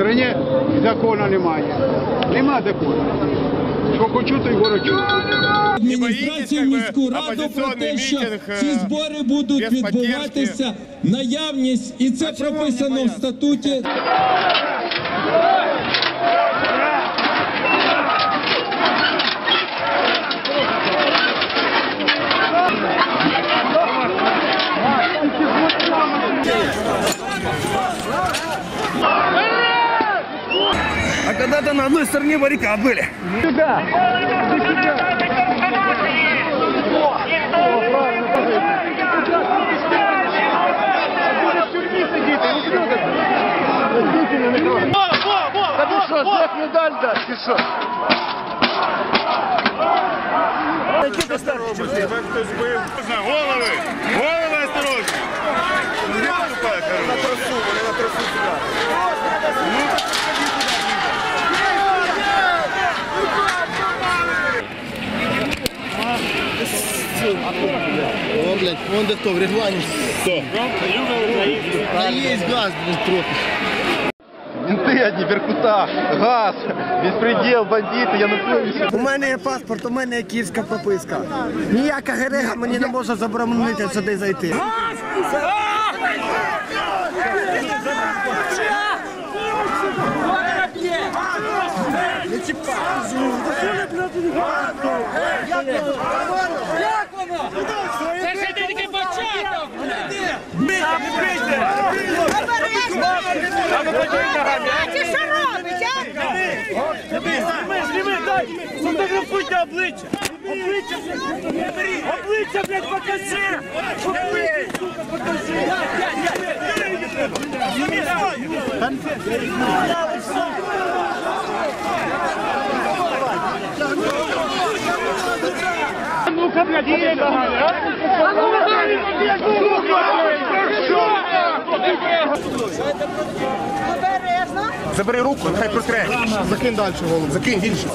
країні закону немає. Нема закону. Що хочу, то й ворочу. адміністрацію міську раду про те, що е, ці збори будуть відбуватися наявність, і це прописано в статуті. А когда-то на одной стороне баррикад были. Сюда! Да ты что, сдох медаль дашь, ты что? Да что ты старый? Головы! Головы осторожно! Где тупая, короче? На тросу, на тросу сюда. О, блядь, вон де хто, в регламенті. Хто? Та є газ, блядь, трохи. Менты одни, Беркута, газ, беспредел, бандити, я на У мене є паспорт, у мене є київська прописка. Ніяка герега мені не може заборонити сюди зайти. Це А що робить, а? Зніми, зніми, дай, Сфотографуйте обличчя. Обличчя, блядь, обличчя, блядь, покажи. Обличчя, сука, покажи. Ну-ка, блядь, є Забери руку, нехай протре. Закинь далі голову. Закинь інше.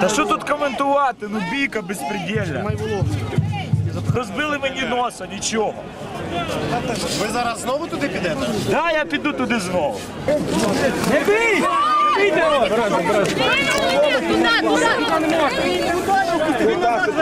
Та що тут коментувати? Ну бійка безпредельна. Розбили мені носа, нічого. Ви зараз знову туди підете? Да, я піду туди знову. Не бій! Не бійте! Туди, туди!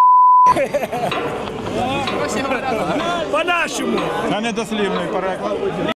По-нашому. Це недослівний переклад.